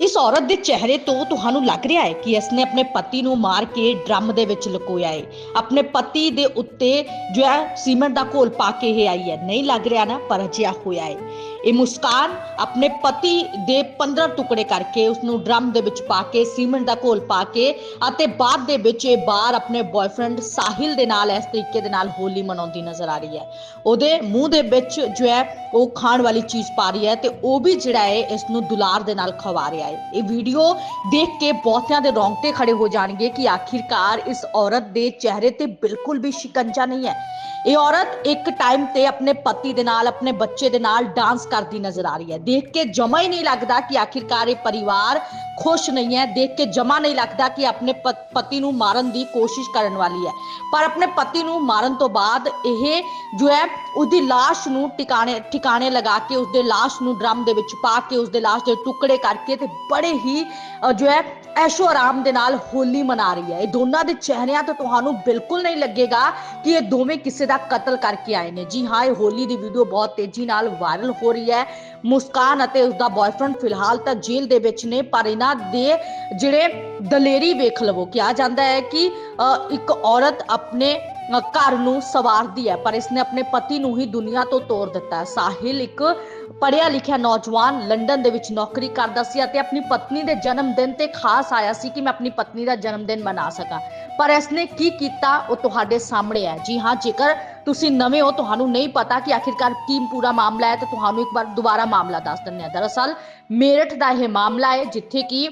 ਇਸ ਔਰਤ ਦੇ ਚਿਹਰੇ ਤੋਂ ਤੁਹਾਨੂੰ ਲੱਗ ਰਿਹਾ ਹੈ ਕਿ ਇਸਨੇ ਆਪਣੇ ਪਤੀ ਨੂੰ ਮਾਰ ਕੇ ਡਰਮ ਦੇ ਵਿੱਚ ਲੁਕੋਇਆ ਹੈ। ਆਪਣੇ ਪਤੀ ਦੇ ਉੱਤੇ ਜੋ ਹੈ ਸੀਮੈਂਟ ਦਾ ਘੋਲ ਪਾ ਕੇ ਇਹ ਆਈ ਹੈ। ਨਹੀਂ ਲੱਗ ਰਿਹਾ ਨਾ, ਪਰ ਅਜਿਹਾ ਹੋਇਆ ਹੈ। ਇਹ ਮੁਸਕਾਨ ਆਪਣੇ ਪਤੀ ਦੇ 15 ਟੁਕੜੇ ਕਰਕੇ ਉਸ ਨੂੰ ਡਰਮ ਦੇ ਵਿੱਚ ਪਾ ਕੇ, ਸੀਮੈਂਟ ਦਾ ਘੋਲ ਪਾ ਕੇ ਅਤੇ ਬਾਅਦ ਦੇ ਵਿੱਚ ਇਹ ਬਾਹਰ ਆਪਣੇ ਬॉयਫ੍ਰੈਂਡ ਸਾਹਿਲ ਦੇ ਨਾਲ ਇਸ ਤਰੀਕੇ ਦੇ ਨਾਲ ਹੋਲੀ ਮਨਾਉਂਦੀ ਨਜ਼ਰ ਆ ਰਹੀ ਹੈ। ਉਹਦੇ ਮੂੰਹ ਦੇ ਵਿੱਚ ਜੋ ਹੈ, ਉਹ ਖਾਣ ਵਾਲੀ ਚੀਜ਼ ਪਾ ਰਹੀ ਹੈ ਤੇ ਉਹ ਵੀ ਜਿਹੜਾ ਹੈ ਇਸ ਨੂੰ ਦੁਲਾਰ ਦੇ ਨਾਲ ਖਵਾ ਰਿਹਾ ਹੈ। ਇਹ ਵੀਡੀਓ ਦੇਖ ਕੇ ਬਹੁਤਿਆਂ ਦੇ ਰੌਂਗਟੇ ਖੜੇ ਹੋ ਜਾਣਗੇ ਕਿ ਆਖਿਰਕਾਰ ਇਸ ਔਰਤ ਦੇ ਚਿਹਰੇ ਤੇ ਬਿਲਕੁਲ ਵੀ ਸ਼ਿਕੰਜਾ ਨਹੀਂ ਹੈ। ਇਹ ਔਰਤ ਇੱਕ ਟਾਈਮ ਤੇ ਆਪਣੇ ਪਤੀ ਦੇ ਨਾਲ, ਆਪਣੇ ਬੱਚੇ ਦੇ ਨਾਲ ਡਾਂਸ ਕਰਦੀ ਨਜ਼ਰ ਆ ਰਹੀ ਹੈ ਦੇਖ ਕੇ ਜਮਾ ਹੀ ਨਹੀਂ ਲੱਗਦਾ ਕਿ ਆਖਿਰਕਾਰ ਇਹ ਪਰਿਵਾਰ ਖੁਸ਼ ਨਹੀਂ ਹੈ ਦੇਖ ਕੇ ਜਮਾ ਨਹੀਂ ਲੱਗਦਾ ਕਿ ਆਪਣੇ ਪ- ਪਤੀ ਨੂੰ ਮਾਰਨ ਦੀ ਕੋਸ਼ਿਸ਼ ਕਰਨ ਵਾਲੀ ਹੈ ਪਰ ਆਪਣੇ ਪਤੀ ਨੂੰ ਮਾਰਨ ਤੋਂ ਬਾਅਦ ਇਹ ਜੋ ਹੈ ਉਹਦੀ লাশ ਨੂੰ ਟਿਕਾਣੇ ਟਿਕਾਣੇ ਲਗਾ ਕੇ ਉਸਦੇ লাশ ਨੂੰ ਡਰਮ ਦੇ ਵਿੱਚ ਪਾ ਕੇ ਉਸਦੇ লাশ ਦੇ ਟੁਕੜੇ ਕਰਕੇ ਤੇ ਬੜੇ ਹੀ ਅ, ਜੋ ਹੈ ਐਸ਼ੋ ਆਰਾਮ ਦੇ ਨਾਲ ਹੋਲੀ ਮਨਾ ਰਹੀ ਹੈ। ਇਹ ਦੋਨਾਂ ਦੇ ਚਿਹਰਿਆਂ ਤੋਂ ਤੁਹਾਨੂੰ ਬਿਲਕੁਲ ਨਹੀਂ ਲੱਗੇਗਾ ਕਿ ਇਹ ਦੋਵੇਂ ਕਿਸੇ ਦਾ ਕਤਲ ਕਰਕੇ ਆਏ ਨੇ। ਜੀ ਹਾਂ, ਇਹ ਹੋਲੀ ਦੀ ਵੀਡੀਓ ਬਹੁਤ ਤੇਜ਼ੀ ਨਾਲ ਵਾਇਰਲ ਹੋ ਰਹੀ ਹੈ। ਮੁਸਕਾਨ ਅਤੇ ਉਸਦਾ ਬॉयਫ੍ਰੈਂਡ ਫਿਲਹਾਲ ਤਾਂ ਜੇਲ੍ਹ ਦੇ ਵਿੱਚ ਨੇ, ਪਰ ਇਹਨਾਂ ਦੇ ਜਿਹੜੇ ਦਲੇਰੀ ਵੇਖ ਲਵੋ। ਕਿਹਾ ਜਾਂਦਾ ਹੈ ਕਿ ਇੱਕ ਔਰਤ ਆਪਣੇ ਘਰ ਨੂੰ ਸਵਾਰਦੀ ਹੈ, ਪਰ ਇਸਨੇ ਆਪਣੇ ਪਤੀ ਨੂੰ ਹੀ ਦੁਨੀਆ ਤੋਂ ਤੋੜ ਦਿੱਤਾ ਹੈ। ਸਾਹਿਲ ਇੱਕ ਪੜ੍ਹਿਆ ਲਿਖਿਆ ਨੌਜਵਾਨ ਲੰਡਨ ਦੇ ਵਿੱਚ ਨੌਕਰੀ ਕਰਦਾ ਸੀ ਅਤੇ ਆਪਣੀ ਪਤਨੀ ਦੇ ਜਨਮ ਦਿਨ ਤੇ ਖਾਸ ਆਇਆ ਸੀ ਕਿ ਮੈਂ ਆਪਣੀ ਪਤਨੀ ਦਾ ਜਨਮ ਦਿਨ ਮਨਾ ਸਕਾਂ। ਪਰ ਇਸਨੇ ਕੀ ਕੀਤਾ, ਉਹ ਤੁਹਾਡੇ ਸਾਹਮਣੇ ਹੈ। ਜੀ ਹਾਂ, ਜੇਕਰ ਤੁਸੀਂ ਨਵੇਂ ਹੋ, ਤੁਹਾਨੂੰ ਨਹੀਂ ਪਤਾ ਕਿ ਆਖਿਰਕਾਰ ਕੀ ਪੂਰਾ ਮਾਮਲਾ ਹੈ, ਤਾਂ ਤੁਹਾਨੂੰ ਇੱਕ ਵਾਰ ਦੁਬਾਰਾ ਮਾਮਲਾ ਦੱਸ ਦਿੰਦੇ ਹਾਂ। ਦਰਅਸਲ, ਮੇਰਠ ਦਾ ਇਹ ਮਾਮਲਾ ਹੈ, ਜਿੱਥੇ ਕਿ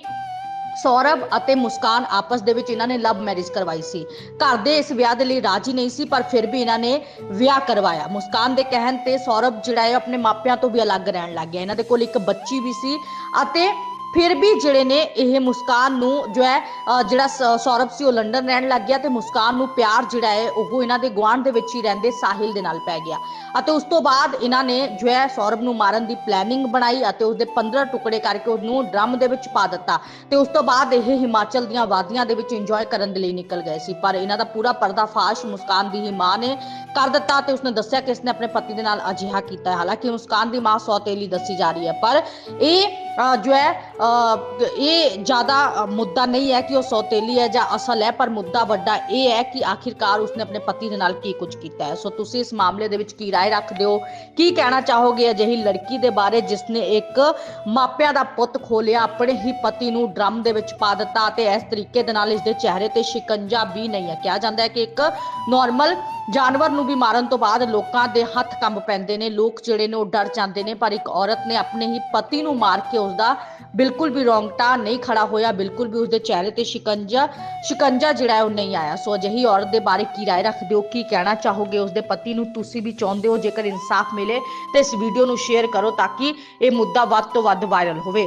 ਸੌਰਭ ਅਤੇ ਮੁਸਕਾਨ ਆਪਸ ਦੇ ਵਿੱਚ ਇਹਨਾਂ ਨੇ ਲਵ ਮੈਰਿਜ ਕਰਵਾਈ ਸੀ। ਘਰ ਦੇ ਇਸ ਵਿਆਹ ਦੇ ਲਈ ਰਾਜੀ ਨਹੀਂ ਸੀ, ਪਰ ਫਿਰ ਵੀ ਇਹਨਾਂ ਨੇ ਵਿਆਹ ਕਰਵਾਇਆ। ਮੁਸਕਾਨ ਦੇ ਕਹਿਣ ਤੇ ਸੌਰਭ ਜਿਹੜਾ ਹੈ ਆਪਣੇ ਮਾਪਿਆਂ ਤੋਂ ਵੀ ਅਲੱਗ ਰਹਿਣ ਲੱਗ ਗਿਆ। ਇਹਨਾਂ ਦੇ ਕੋਲ ਇੱਕ ਬੱਚੀ ਵੀ ਸੀ ਅਤੇ ਫਿਰ ਵੀ ਜਿਹੜੇ ਨੇ ਇਹ ਮੁਸਕਾਨ ਨੂੰ ਜੋ ਹੈ ਜਿਹੜਾ ਸੌਰਭ ਸੀ ਉਹ ਲੰਡਨ ਰਹਿਣ ਲੱਗ ਗਿਆ ਤੇ ਮੁਸਕਾਨ ਨੂੰ ਪਿਆਰ ਜਿਹੜਾ ਹੈ, ਉਹ ਇਹਨਾਂ ਦੇ ਗੁਆਂਢ ਦੇ ਵਿੱਚ ਹੀ ਰਹਿੰਦੇ ਸਾਹਿਲ ਦੇ ਨਾਲ ਪੈ ਗਿਆ। ਅਤੇ ਉਸ ਤੋਂ ਬਾਅਦ ਇਹਨਾਂ ਨੇ ਜੋ ਹੈ ਸੌਰਭ ਨੂੰ ਮਾਰਨ ਦੀ ਪਲੈਨਿੰਗ ਬਣਾਈ ਅਤੇ ਉਸਦੇ 15 ਟੁਕੜੇ ਕਰਕੇ ਉਹਨੂੰ ਡਰਮ ਦੇ ਵਿੱਚ ਪਾ ਦਿੱਤਾ। ਤੇ ਉਸ ਤੋਂ ਬਾਅਦ ਇਹ ਹਿਮਾਚਲ ਦੀਆਂ ਵਾਦੀਆਂ ਦੇ ਵਿੱਚ ਇੰਜੋਏ ਕਰਨ ਦੇ ਲਈ ਨਿਕਲ ਗਏ ਸੀ। ਪਰ ਇਹਨਾਂ ਦਾ ਪੂਰਾ ਪਰਦਾਫਾਸ਼ ਮੁਸਕਾਨ ਦੀ ਹੀ ਮਾਂ ਨੇ ਕਰ ਦਿੱਤਾ ਤੇ ਉਸਨੇ ਦੱਸਿਆ ਕਿ ਇਸਨੇ ਆਪਣੇ ਪਤੀ ਦੇ ਨਾਲ ਅਜਿਹਾ ਕੀਤਾ ਹਾਲਾਂਕਿ ਮੁਸਕਾਨ ਦੀ ਮਾਂ ਸੌਤੇਲੀ ਦੱਸੀ ਜਾ ਰਹੀ ਹੈ। ਪਰ ਇਹ ਅ, ਜੋ ਹੈ ਅ, ਇਹ ਜ਼ਿਆਦਾ ਅ, ਮੁੱਦਾ ਨਹੀਂ ਹੈ ਕਿ ਉਹ ਸੌਤੇਲੀ ਹੈ ਜਾਂ ਅਸਲ ਹੈ ਪਰ ਮੁੱਦਾ ਵੱਡਾ ਇਹ ਹੈ ਕਿ ਆਖਿਰਕਾਰ ਉਸਨੇ ਆਪਣੇ ਪਤੀ ਦੇ ਨਾਲ ਕੀ ਕੁਝ ਕੀਤਾ ਹੈ। ਸੋ ਤੁਸੀਂ ਇਸ ਮਾਮਲੇ ਦੇ ਵਿੱਚ ਕੀ ਰਾਏ ਰੱਖਦੇ ਹੋ? ਕੀ ਕਹਿਣਾ ਚਾਹੋਗੇ ਅਜਿਹੀ ਲੜਕੀ ਦੇ ਬਾਰੇ ਜਿਸਨੇ ਇੱਕ ਮਾਪਿਆਂ ਦਾ ਪੁੱਤ ਖੋਲਿਆ ਆਪਣੇ ਹੀ ਪਤੀ ਨੂੰ ਡਰਮ ਦੇ ਵਿੱਚ ਪਾ ਦਿੱਤਾ ਤੇ ਇਸ ਤਰੀਕੇ ਦੇ ਨਾਲ ਇਸ ਦੇ ਚਿਹਰੇ ਤੇ ਸ਼ਿਕੰਜਾ ਵੀ ਨਹੀਂ ਹੈ? ਕਿਹਾ ਜਾਂਦਾ ਹੈ ਕਿ ਇੱਕ ਨਾਰਮਲ ਜਾਨਵਰ ਨੂੰ ਵੀ ਮਾਰਨ ਤੋਂ ਬਾਅਦ ਲੋਕਾਂ ਦੇ ਹੱਥ ਕੰਬ ਪੈਂਦੇ ਨੇ। ਲੋਕ ਜਿਹੜੇ ਨੇ ਉਹ ਡਰ ਜਾਂਦੇ ਨੇ, ਪਰ ਇੱਕ ਔਰਤ ਨੇ ਆਪਣੇ ਹੀ ਪਤੀ ਨੂੰ ਮਾਰ ਕੇ ਉਸਦਾ ਬਿਲਕੁਲ ਵੀ ਰੋਂਗਟਾ ਨਹੀਂ ਖੜਾ ਹੋਇਆ, ਬਿਲਕੁਲ ਵੀ ਉਸਦੇ ਚਿਹਰੇ ਤੇ ਸ਼ਿਕੰਜਾ ਸ਼ਿਕੰਜਾ ਜਿਹੜਾ ਉਹ ਨਹੀਂ ਆਇਆ। ਸੋ ਅਜਿਹੀ ਔਰਤ ਦੇ ਬਾਰੇ ਕੀ ਰਾਏ ਰੱਖਦੇ ਹੋ, ਕੀ ਕਹਿਣਾ ਚਾਹੋਗੇ ਉਸਦੇ ਪਤੀ ਨੂੰ? ਤੁਸੀਂ ਵੀ ਚਾਹੁੰਦੇ ਹੋ ਜੇਕਰ ਇਨਸਾਫ ਮਿਲੇ, ਤੇ ਇਸ ਵੀਡੀਓ ਨੂੰ ਸ਼ੇਅਰ ਕਰੋ ਤਾਂ ਕਿ ਇਹ ਮੁੱਦਾ ਵੱਧ ਤੋਂ ਵੱਧ ਵਾਇਰਲ ਹੋਵੇ।